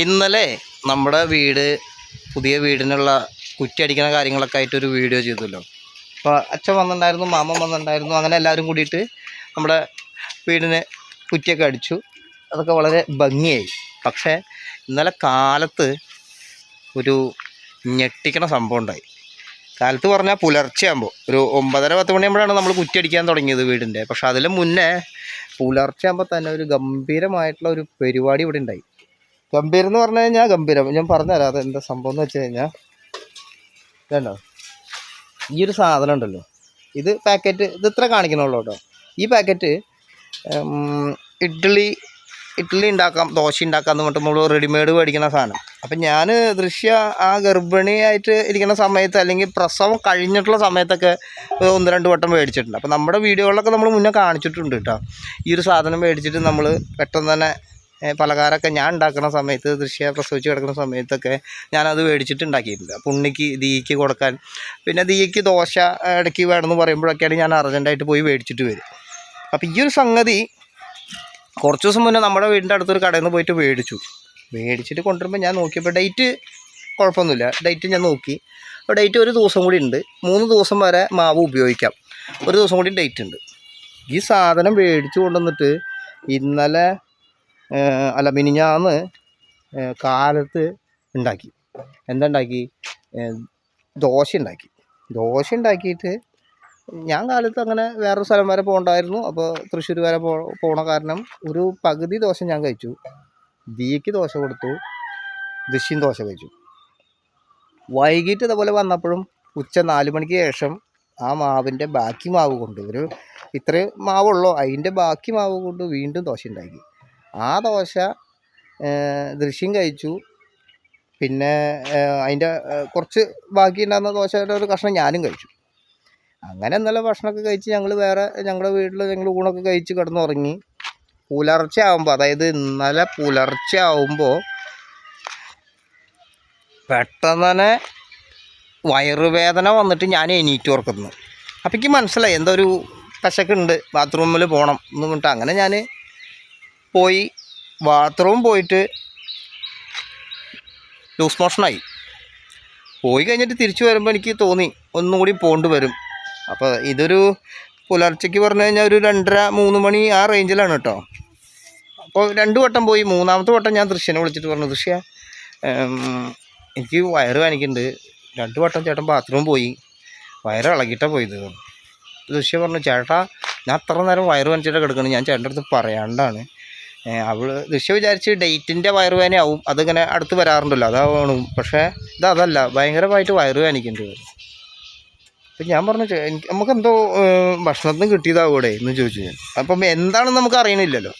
ഇന്നലെ നമ്മുടെ വീട് പുതിയ വീടിനുള്ള കുറ്റി അടിക്കുന്ന കാര്യങ്ങളൊക്കെ ആയിട്ട് ഒരു വീഡിയോ ചെയ്തല്ലോ. അപ്പോൾ അച്ഛൻ വന്നിട്ടുണ്ടായിരുന്നു മാമൻ വന്നിട്ടുണ്ടായിരുന്നു അങ്ങനെ എല്ലാവരും കൂടിയിട്ട് നമ്മുടെ വീടിന് കുറ്റിയൊക്കെ അടിച്ചു. അതൊക്കെ വളരെ ഭംഗിയായി. പക്ഷേ ഇന്നലെ കാലത്ത് ഒരു ഞെട്ടിക്കണ സംഭവം ഉണ്ടായി. കാലത്ത് പറഞ്ഞാൽ പുലർച്ചെയാകുമ്പോൾ ഒരു ഒമ്പതര പത്ത് മണിയാകുമ്പോഴാണ് നമ്മൾ കുറ്റി അടിക്കാൻ തുടങ്ങിയത് വീടിന്റെ. പക്ഷേ അതിലും മുന്നേ പുലർച്ചെ ആകുമ്പോൾ തന്നെ ഒരു ഗംഭീരമായിട്ടുള്ള ഒരു പരിപാടി ഇവിടെ ഉണ്ടായി. ഗംഭീരം എന്ന് പറഞ്ഞു കഴിഞ്ഞാൽ ഗംഭീരം. ഞാൻ പറഞ്ഞുതരാം അത് എന്താ സംഭവം എന്ന് വെച്ച് കഴിഞ്ഞാൽ വേണ്ടോ ഈ ഒരു സാധനം ഉണ്ടല്ലോ. ഇത് പാക്കറ്റ് ഇത് ഇത്ര കാണിക്കണുള്ളൂ കേട്ടോ. ഈ പാക്കറ്റ് ഇഡ്ഡലി ഇഡ്ഡലി ഉണ്ടാക്കാം ദോശ ഉണ്ടാക്കാം എന്ന് പറഞ്ഞിട്ട് നമ്മൾ റെഡിമെയ്ഡ് മേടിക്കുന്ന സാധനം. അപ്പം ഞാൻ ദൃശ്യ ആ ഗർഭിണിയായിട്ട് ഇരിക്കുന്ന സമയത്ത് അല്ലെങ്കിൽ പ്രസവം കഴിഞ്ഞിട്ടുള്ള സമയത്തൊക്കെ ഒന്ന് രണ്ട് വട്ടം മേടിച്ചിട്ടുണ്ട്. അപ്പം നമ്മുടെ വീഡിയോകളിലൊക്കെ നമ്മൾ മുന്നേ കാണിച്ചിട്ടുണ്ട് കേട്ടോ. ഈ ഒരു സാധനം മേടിച്ചിട്ട് നമ്മൾ പെട്ടെന്ന് തന്നെ പലഹാരമൊക്കെ ഞാൻ ഉണ്ടാക്കുന്ന സമയത്ത് ദൃശ്യ പ്രസവിച്ച് കിടക്കുന്ന സമയത്തൊക്കെ ഞാനത് മേടിച്ചിട്ട് ഉണ്ടാക്കിയിട്ടുണ്ട് അപ്പോൾ ഉണ്ണിക്ക് കൊടുക്കാൻ. പിന്നെ ദീക്ക് ദോശ ഇടയ്ക്ക് വേണമെന്ന് പറയുമ്പോഴൊക്കെയാണ് ഞാൻ അർജന്റായിട്ട് പോയി മേടിച്ചിട്ട് വരും അപ്പോൾ ഈ ഒരു സംഗതി കുറച്ച് ദിവസം മുന്നേ നമ്മുടെ വീടിന്റെ അടുത്തൊരു കടയിൽ നിന്ന് പോയിട്ട് മേടിച്ചു. മേടിച്ചിട്ട് കൊണ്ടുവരുമ്പോൾ ഞാൻ നോക്കിയപ്പോൾ ഡേറ്റ് കുഴപ്പമൊന്നുമില്ല. ഡേറ്റ് ഞാൻ നോക്കി. അപ്പോൾ ഡേറ്റ് ഒരു ദിവസം കൂടി ഉണ്ട്. മൂന്ന് ദിവസം വരെ മാവ് ഉപയോഗിക്കാം. ഒരു ദിവസം കൂടി ഡേറ്റ് ഉണ്ട്. ഈ സാധനം മേടിച്ചു കൊണ്ടുവന്നിട്ട് ഇന്നലെ അല്ല മിനിഞ്ഞാന്ന് കാലത്ത് ഉണ്ടാക്കി. എന്തുണ്ടാക്കി? ദോശ ഉണ്ടാക്കി ദോശ ഉണ്ടാക്കിയിട്ട് ഞാൻ കാലത്ത് അങ്ങനെ വേറൊരു സ്ഥലം വരെ പോകണ്ടായിരുന്നു. അപ്പോൾ തൃശ്ശൂർ വരെ പോ പോണ കാരണം ഒരു പകുതി ദോശ ഞാൻ കഴിച്ചു. ദീക്ക് ദോശ കൊടുത്തു. ദൃശ്യം ദോശ കഴിച്ചു. വൈകിട്ട് ഇതേപോലെ വന്നപ്പോഴും ഉച്ച നാല് മണിക്ക് ശേഷം ആ മാവിന്റെ ബാക്കി മാവ് കൊണ്ട് ഒരു ഇത്രയും മാവുള്ളൂ. അതിന്റെ ബാക്കി മാവ് കൊണ്ട് വീണ്ടും ദോശ ഉണ്ടാക്കി. ആ ദോശ ദൃശ്യം കഴിച്ചു. പിന്നെ അതിന്റെ കുറച്ച് ബാക്കി ഉണ്ടായിരുന്ന ദോശയുടെ ഒരു കഷ്ണം ഞാനും കഴിച്ചു. അങ്ങനെ ഇന്നലെ ഭക്ഷണമൊക്കെ കഴിച്ച് ഞങ്ങൾ വേറെ ഞങ്ങളുടെ വീട്ടിൽ ഞങ്ങൾ ഊണൊക്കെ കഴിച്ച് കിടന്നുറങ്ങി. പുലർച്ചെ ആകുമ്പോൾ അതായത് ഇന്നലെ പുലർച്ചെ ആകുമ്പോൾ പെട്ടെന്ന് തന്നെ വയറുവേദന വന്നിട്ട് ഞാൻ എണീറ്റ് ഓർക്കുന്നു അപ്പം എനിക്ക് മനസ്സിലായി എന്തോ ഒരു പശക്കുണ്ട് ബാത്റൂമിൽ പോകണം എന്ന് പറഞ്ഞിട്ട്. അങ്ങനെ ഞാൻ പോയി ബാത്റൂം പോയിട്ട് ലൂസ് മോഷനായി പോയി കഴിഞ്ഞിട്ട് തിരിച്ചു വരുമ്പോൾ എനിക്ക് തോന്നി ഒന്നും കൂടി പോകേണ്ടി വരും. അപ്പോൾ ഇതൊരു പുലർച്ചയ്ക്ക് പറഞ്ഞു കഴിഞ്ഞാൽ ഒരു രണ്ടര മൂന്ന് മണി ആ റേഞ്ചിലാണ് കേട്ടോ. അപ്പോൾ രണ്ട് വട്ടം പോയി. മൂന്നാമത്തെ വട്ടം ഞാൻ ദൃശ്യനെ വിളിച്ചിട്ട് പറഞ്ഞു ദൃശ്യ എനിക്ക് വയറ് കാണിക്കുന്നുണ്ട് രണ്ട് വട്ടം ചേട്ടൻ ബാത്റൂം പോയി. വയറ് ഇളകിയിട്ടാണ് പോയത്. ദൃശ്യ പറഞ്ഞു ചേട്ടാ ഞാൻ അത്ര നേരം വയറ് കാണിച്ചിട്ട് കിടക്കണം. ഞാൻ ചേട്ടന്റെ അടുത്ത് പറയാണ്ടാണ്. ഏ, ദൃശ്യം വിചാരിച്ച് ഡേറ്റിന്റെ വയറുവേദനയാവും അതിങ്ങനെ അടുത്ത് വരാറുണ്ടല്ലോ അതാവണം. പക്ഷേ ഇത് അതല്ല ഭയങ്കരമായിട്ട് വയറ് കാണിക്കുന്നുണ്ട് അപ്പം ഞാൻ പറഞ്ഞു "ചേ- എനിക്ക് നമുക്ക് എന്തോ ഭക്ഷണത്തിന് കിട്ടിയതാവൂടെ എന്ന് ചോദിച്ചു ഞാൻ. അപ്പം എന്താണെന്ന് നമുക്ക് അറിയണില്ലല്ലോ.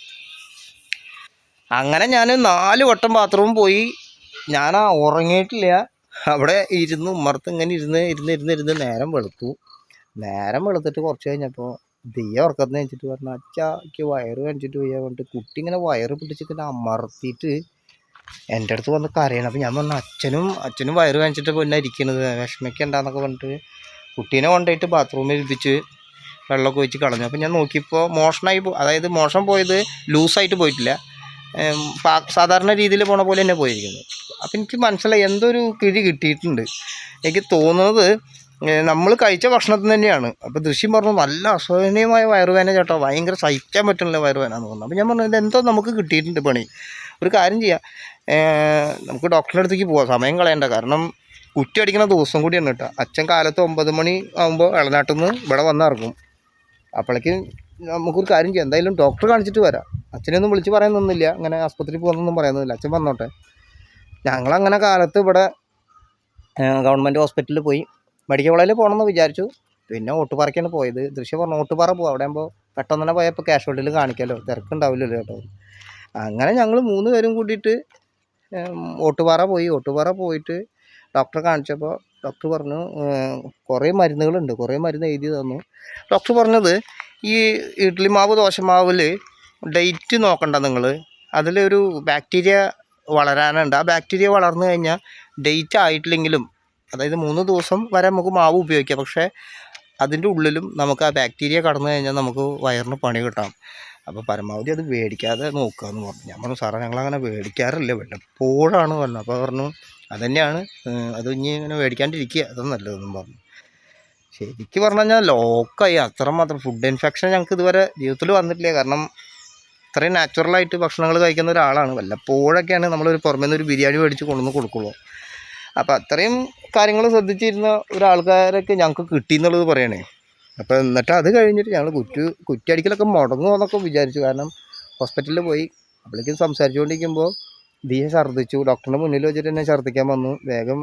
അങ്ങനെ ഞാൻ നാല് വട്ടം ബാത്റൂം പോയി. ഞാൻ ആ ഉറങ്ങിയിട്ടില്ല. അവിടെ ഇരുന്ന് ഉമ്മർത്ത് ഇങ്ങനെ ഇരുന്ന് ഇരുന്ന് ഇരുന്ന് ഇരുന്ന് നേരം വെളുത്തു. നേരം വെളുത്തിട്ട് കുറച്ച് കഴിഞ്ഞപ്പോൾ ദയ്യ ഉറക്കത്തിന് വെച്ചിട്ട് പറഞ്ഞു അച്ഛാ എനിക്ക് വയറ് കാണിച്ചിട്ട് വയ്യ പറഞ്ഞിട്ട് കുട്ടി ഇങ്ങനെ വയറ് പിടിച്ചിട്ട് അമർത്തിയിട്ട് എന്റെ അടുത്ത് വന്ന് കരയണം. അപ്പം ഞാൻ പറഞ്ഞു അച്ഛനും അച്ഛനും വയറ് കാണിച്ചിട്ട് പിന്നെ ഇരിക്കണത്? വിഷമിക്കണ്ടെന്നൊക്കെ പറഞ്ഞിട്ട് കുട്ടീനെ കൊണ്ടുപോയിട്ട് ബാത്റൂമിൽ ഇരുത്തിച്ച് വെള്ളമൊക്കെ ഒഴിച്ച് കളഞ്ഞു. അപ്പം ഞാൻ നോക്കിയപ്പോൾ മോഷണമായി അതായത് മോഷം പോയത് ലൂസായിട്ട് പോയിട്ടില്ല. സാധാരണ രീതിയിൽ പോണ പോലെ തന്നെ പോയിരിക്കുന്നത് അപ്പം എനിക്ക് മനസ്സിലായി എന്തൊരു കിഴി കിട്ടിയിട്ടുണ്ട്. എനിക്ക് തോന്നുന്നത് നമ്മൾ കഴിച്ച ഭക്ഷണത്തിന് തന്നെയാണ്. അപ്പോൾ ദൃശ്യം പറഞ്ഞു നല്ല അസഹനീയമായ വയറുവേന ചേട്ടോ. ഭയങ്കര സഹിക്കാൻ പറ്റുന്നില്ല വയറുവേന എന്ന് പറഞ്ഞു അപ്പോൾ ഞാൻ പറഞ്ഞു ഇതെന്തോ നമുക്ക് കിട്ടിയിട്ടുണ്ട് പണി. ഒരു കാര്യം ചെയ്യാം. നമുക്ക് ഡോക്ടറിന്റെ അടുത്തേക്ക് പോവാം. സമയം കളയേണ്ട. കാരണം കുറ്റി അടിക്കുന്ന ദിവസം കൂടിയാണ് കേട്ടോ. അച്ഛൻ കാലത്ത് ഒമ്പത് മണി ആകുമ്പോൾ ഇളനാട്ടിൽ നിന്ന് ഇവിടെ വന്നിറങ്ങും അപ്പോഴേക്ക് നമുക്കൊരു കാര്യം ചെയ്യാം. എന്തായാലും ഡോക്ടറെ കാണിച്ചിട്ട് വരാം. അച്ഛനെയൊന്നും വിളിച്ച് പറയുന്നൊന്നുമില്ല അങ്ങനെ ആസ്പത്രിയിൽ പോകുന്നൊന്നും പറയുന്നില്ല അച്ഛൻ വന്നോട്ടെ. ഞങ്ങളങ്ങനെ കാലത്ത് ഇവിടെ ഗവൺമെന്റ് ഹോസ്പിറ്റലിൽ പോയി. മെഡിക്കൽ കോളേജിൽ പോകണമെന്ന് വിചാരിച്ചു. പിന്നെ ഓട്ടുപാറയ്ക്കാണ് പോയത്. ദൃശ്യം പറഞ്ഞു ഓട്ടുപാറ പോകും അവിടെ ആകുമ്പോൾ പെട്ടെന്ന് തന്നെ പോയപ്പോൾ ഹോട്ടലിൽ കാണിക്കാമല്ലോ തിരക്കുണ്ടാവില്ലല്ലോ കേട്ടോ. അങ്ങനെ ഞങ്ങൾ മൂന്ന് പേരും കൂടിയിട്ട് ഓട്ടുപാറ പോയി. ഓട്ടുപാറ പോയിട്ട് ഡോക്ടറെ കാണിച്ചപ്പോൾ ഡോക്ടർ പറഞ്ഞു കുറേ മരുന്നുകളുണ്ട്. കുറേ മരുന്ന് എഴുതി തന്നു. ഡോക്ടർ പറഞ്ഞത് ഈ ഇഡ്ലി മാവ് ദോശമാവിൽ ഡേറ്റ് നോക്കണ്ട നിങ്ങൾ അതിലൊരു ബാക്ടീരിയ വളരാനുണ്ട്. ആ ബാക്ടീരിയ വളർന്നു കഴിഞ്ഞാൽ ഡേറ്റ് ആയിട്ടില്ലെങ്കിലും അതായത് മൂന്ന് ദിവസം വരെ നമുക്ക് മാവ് ഉപയോഗിക്കാം. പക്ഷേ അതിന്റെ ഉള്ളിലും നമുക്ക് ആ ബാക്ടീരിയ കടന്നു കഴിഞ്ഞാൽ നമുക്ക് വയറിന് പണി കിട്ടാം. അപ്പോൾ പരമാവധി അത് മേടിക്കാതെ നോക്കുക എന്ന് പറഞ്ഞു. ഞാൻ പറഞ്ഞു സാറേ ഞങ്ങളങ്ങനെ മേടിക്കാറില്ല വല്ലപ്പോഴാണ് പറഞ്ഞത് അപ്പോൾ പറഞ്ഞു അതുതന്നെയാണ് തന്നെയാണ്. അത് ഇനി ഇങ്ങനെ മേടിക്കാണ്ടിരിക്കുക അതാണ് നല്ലതെന്നും പറഞ്ഞു. ശരിക്കും പറഞ്ഞു കഴിഞ്ഞാൽ ലോക്കായി. അത്രമാത്രം ഫുഡ് ഇൻഫെക്ഷൻ ഞങ്ങൾക്ക് ഇതുവരെ ജീവിതത്തിൽ വന്നിട്ടില്ല. കാരണം ഇത്രയും നാച്ചുറലായിട്ട് ഭക്ഷണങ്ങൾ കഴിക്കുന്ന ഒരാളാണ്. വല്ലപ്പോഴൊക്കെയാണ് നമ്മളൊരു പുറമേ നിന്ന് ഒരു ബിരിയാണി മേടിച്ച് കൊണ്ടുവന്ന് കൊടുക്കുള്ളൂ. അപ്പോൾ അത്രയും കാര്യങ്ങൾ ശ്രദ്ധിച്ചിരുന്ന ഒരാൾക്കാരൊക്കെ ഞങ്ങൾക്ക് കിട്ടി എന്നുള്ളത് പറയണേ. അപ്പോൾ എന്നിട്ട് അത് കഴിഞ്ഞിട്ട് ഞങ്ങൾ കുറ്റു കുറ്റിയടിക്കലൊക്കെ മുടങ്ങുമോ എന്നൊക്കെ വിചാരിച്ചു. കാരണം ഹോസ്പിറ്റലിൽ പോയി അപ്പോഴേക്കും സംസാരിച്ചുകൊണ്ടിരിക്കുമ്പോൾ ദിയ ഛർദ്ദിച്ചു. ഡോക്ടറിന്റെ മുന്നിൽ വെച്ചിട്ട് തന്നെ ഛർദ്ദിക്കാൻ വന്നു. വേഗം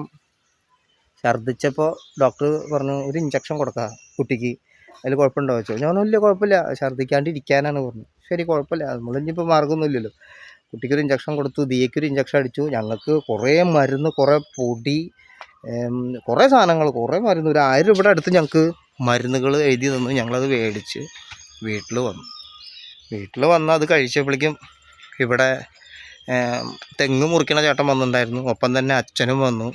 ഛർദ്ദിച്ചപ്പോൾ ഡോക്ടർ പറഞ്ഞു ഒരു ഇഞ്ചക്ഷൻ കൊടുക്കുക കുട്ടിക്ക്. അതിൽ കുഴപ്പമുണ്ടോ? വെച്ചോ ഞാൻ ഇല്ല കുഴപ്പമില്ല. ഛർദ്ദിക്കാണ്ടിരിക്കാനാണ് പറഞ്ഞു. ശരി കുഴപ്പമില്ല. നമ്മളിനിപ്പോൾ മാർഗമൊന്നുമില്ലല്ലോ കുട്ടിക്കൊരു ഇഞ്ചക്ഷൻ കൊടുത്തു ദിയക്കൊരു ഇഞ്ചക്ഷൻ അടിച്ചു. ഞങ്ങൾക്ക് കുറേ മരുന്ന് കുറേ പൊടി കുറേ സാധനങ്ങൾ കുറേ മരുന്ന്. ഒരു ആയിരം രൂപയുടെ അടുത്ത് ഞങ്ങൾക്ക് മരുന്നുകൾ എഴുതി തന്നു. ഞങ്ങളത് മേടിച്ച് വീട്ടിൽ വന്നു. വീട്ടിൽ വന്ന് അത് കഴിച്ചപ്പോഴേക്കും ഇവിടെ തെങ്ങ് മുറിക്കണ ചേട്ടൻ വന്നിട്ടുണ്ടായിരുന്നു. ഒപ്പം തന്നെ അച്ഛനും വന്നു.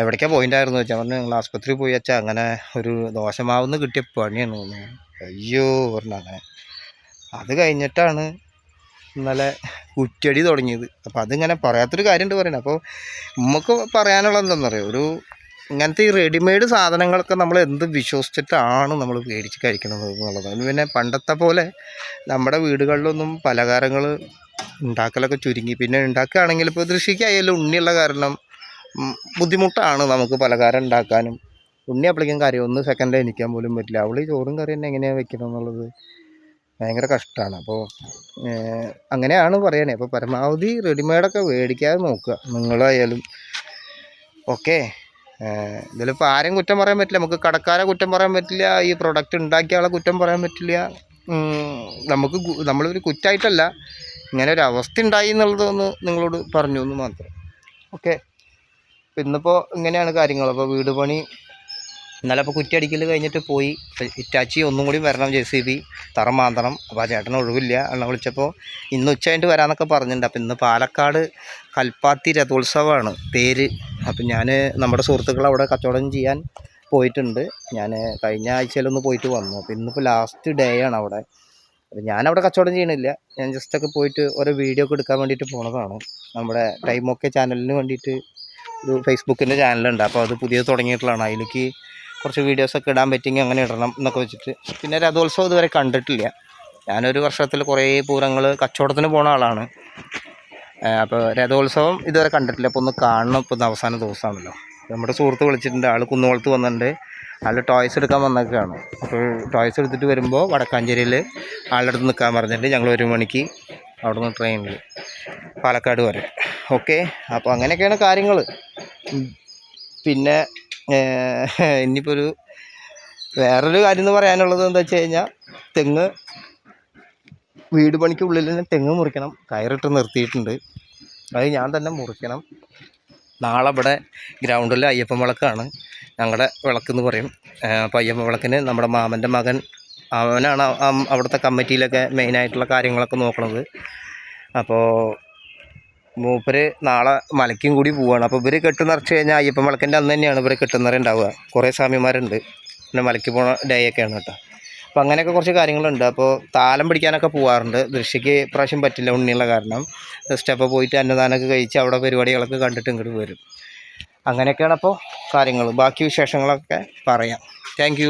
എവിടേക്കാണ് പോയിന്റായിരുന്നു വെച്ചാൽ പറഞ്ഞു ഞങ്ങൾ ആസ്പത്രിയിൽ പോയി വെച്ചാൽ അങ്ങനെ ഒരു ദോശമാവുന്ന് കിട്ടിയ പണിയാണ് അയ്യോ പറഞ്ഞു. അങ്ങനെ. അത് കഴിഞ്ഞിട്ടാണ് ഇന്നലെ കുറ്റടി തുടങ്ങിയത്. അപ്പോൾ അതിങ്ങനെ പറയാത്തൊരു കാര്യമുണ്ട് പറയണത് അപ്പോൾ നമുക്ക് പറയാനുള്ള എന്താണെന്നറിയോ ഒരു ഇങ്ങനത്തെ ഈ റെഡിമെയ്ഡ് സാധനങ്ങളൊക്കെ നമ്മൾ എന്ത് വിശ്വസിച്ചിട്ടാണ് നമ്മൾ മേടിച്ച് കഴിക്കുന്നത് എന്നുള്ളത്. അതിന് പിന്നെ പണ്ടത്തെ പോലെ നമ്മുടെ വീടുകളിലൊന്നും പലഹാരങ്ങൾ ഉണ്ടാക്കലൊക്കെ ചുരുങ്ങി. പിന്നെ ഉണ്ടാക്കുകയാണെങ്കിൽ ഇപ്പോൾ കൃഷിക്കായാലും ഉണ്ണിയുള്ള കാരണം ബുദ്ധിമുട്ടാണ് നമുക്ക് പലഹാരം ഉണ്ടാക്കാനും. ഉണ്ണി അപ്പോഴേക്കും കറി ഒന്ന് സെക്കൻഡ് എനിക്കാൻ പോലും പറ്റില്ല. അവൾ ചോറും കറി തന്നെ എങ്ങനെയാണ് വെക്കണം എന്നുള്ളത് ഭയങ്കര കഷ്ടമാണ് അപ്പോൾ അങ്ങനെയാണ് പറയണേ. അപ്പോൾ പരമാവധി റെഡിമെയ്ഡൊക്കെ മേടിക്കാതെ നോക്കുക. നിങ്ങളായാലും. ഓക്കെ. ഇതിലിപ്പോൾ ആരെയും കുറ്റം പറയാൻ പറ്റില്ല. നമുക്ക് കടക്കാരെ കുറ്റം പറയാൻ പറ്റില്ല. ഈ പ്രൊഡക്റ്റ് ഉണ്ടാക്കിയ ആളെ കുറ്റം പറയാൻ പറ്റില്ല. നമുക്ക് നമ്മളൊരു കുറ്റമായിട്ടല്ല ഇങ്ങനെ ഒരു അവസ്ഥ ഉണ്ടായി എന്നുള്ളതൊന്ന് നിങ്ങളോട് പറഞ്ഞു എന്ന് മാത്രം. ഓക്കെ. ഇന്നിപ്പോൾ ഇങ്ങനെയാണ് കാര്യങ്ങൾ. അപ്പോൾ വീട് പണി ഇന്നലെ ഇപ്പോൾ കുറ്റിയടിക്കൽ കഴിഞ്ഞിട്ട് പോയി. ഇറ്റാച്ചി ഒന്നും കൂടി വരണം ജെ സി ബി തറ മാന്തണം. അപ്പോൾ ആ ചേട്ടന് ഒഴിവില്ല. എന്നെ വിളിച്ചപ്പോൾ ഇന്ന് ഉച്ച കഴിഞ്ഞിട്ട് വരാമെന്നൊക്കെ പറഞ്ഞിട്ടുണ്ട് അപ്പോൾ ഇന്ന് പാലക്കാട് കൽപ്പാത്തി രഥോത്സവമാണ് പേര്. അപ്പം ഞാൻ നമ്മുടെ സുഹൃത്തുക്കൾ അവിടെ കച്ചവടം ചെയ്യാൻ പോയിട്ടുണ്ട്. ഞാൻ കഴിഞ്ഞ ആഴ്ചയിലൊന്ന് പോയിട്ട് വന്നു. അപ്പോൾ ഇന്നിപ്പോൾ ലാസ്റ്റ് ഡേ ആണ് അവിടെ. അപ്പോൾ ഞാനവിടെ കച്ചവടം ചെയ്യണില്ല. ഞാൻ ജസ്റ്റ് ഒക്കെ പോയിട്ട് ഓരോ വീഡിയോ ഒക്കെ എടുക്കാൻ വേണ്ടിയിട്ട് പോണതാണ്. നമ്മുടെ ടൈമൊക്കെ ചാനലിന് വേണ്ടിയിട്ട് ഒരു ഫേസ്ബുക്കിന്റെ ചാനലുണ്ട് അപ്പോൾ അത് പുതിയത് തുടങ്ങിയിട്ടുള്ളതാണ്. അതിലേക്ക് കുറച്ച് വീഡിയോസൊക്കെ ഇടാൻ പറ്റിയെങ്കിൽ അങ്ങനെ ഇടണം എന്നൊക്കെ വെച്ചിട്ട്. പിന്നെ രഥോത്സവം ഇതുവരെ കണ്ടിട്ടില്ല. ഞാനൊരു വർഷത്തിൽ കുറേ പൂരങ്ങൾ കച്ചവടത്തിന് പോണ ആളാണ്. അപ്പോൾ രഥോത്സവം ഇതുവരെ കണ്ടിട്ടില്ല. അപ്പോൾ ഒന്ന് കാണണം. ഇപ്പോൾ അവസാന ദിവസമാണല്ലോ. നമ്മുടെ സുഹൃത്ത് വിളിച്ചിട്ടുണ്ട്. ആൾ കുന്നുകുളത്ത് വന്നിട്ടുണ്ട്. ആൾ ടോയ്സ് എടുക്കാൻ വന്നൊക്കെയാണ് അപ്പോൾ ടോയ്സ് എടുത്തിട്ട് വരുമ്പോൾ വടക്കാഞ്ചേരിയിൽ ആളുടെ അടുത്ത് നിൽക്കാൻ പറഞ്ഞിട്ട് ഞങ്ങൾ ഒരു മണിക്ക് അവിടെ നിന്ന് ട്രെയിനിൽ പാലക്കാട് വരെ. ഓക്കെ? അപ്പോൾ അങ്ങനെയൊക്കെയാണ് കാര്യങ്ങൾ. പിന്നെ ഇനിയിപ്പോൾ ഒരു വേറൊരു കാര്യം എന്ന് പറയാനുള്ളത് എന്താ വെച്ച് കഴിഞ്ഞാൽ തെങ്ങ് വീട് പണിക്കുള്ളിൽ തന്നെ തെങ്ങ് മുറിക്കണം. കയറിട്ട് നിർത്തിയിട്ടുണ്ട്. അത് ഞാൻ തന്നെ മുറിക്കണം. നാളെ ഇവിടെ ഗ്രൗണ്ടിൽ അയ്യപ്പൻ വിളക്കാണ്. ഞങ്ങളുടെ വിളക്കെന്ന് പറയും. ഏഹ്, അപ്പോൾ അയ്യപ്പൻ വിളക്കിന് നമ്മുടെ മാമന്റെ മകൻ അവനാണ് അവിടുത്തെ കമ്മിറ്റിയിലൊക്കെ മെയിനായിട്ടുള്ള കാര്യങ്ങളൊക്കെ നോക്കണത്. അപ്പോൾ മൂപ്പര് നാളെ മലയ്ക്കും കൂടി പോവാണ്. അപ്പോൾ ഇവർ കെട്ട് നിറച്ച് കഴിഞ്ഞാൽ അയ്യപ്പൻ വിളക്കിന്റെ അന്ന് തന്നെയാണ് ഇവർ കെട്ടുന്നവരുണ്ടാവുക കുറേ സ്വാമിമാരുണ്ട്. പിന്നെ മലയ്ക്ക് പോണ ഡേ ഒക്കെയാണ് കേട്ടോ. അപ്പോൾ അങ്ങനെയൊക്കെ കുറച്ച് കാര്യങ്ങളുണ്ട്. അപ്പോൾ താലം പിടിക്കാനൊക്കെ പോകാറുണ്ട് ദൃശ്യയ്ക്ക് പ്രാവശ്യം പറ്റില്ല ഉണ്ണിയുള്ള കാരണം. സ്റ്റെപ്പ് പോയിട്ട് അന്നദാനമൊക്കെ കഴിച്ച് അവിടെ പരിപാടികളൊക്കെ കണ്ടിട്ട് ഇങ്ങോട്ട് വരും. അങ്ങനെയൊക്കെയാണ് അപ്പോൾ കാര്യങ്ങൾ ബാക്കി വിശേഷങ്ങളൊക്കെ പറയാം. താങ്ക്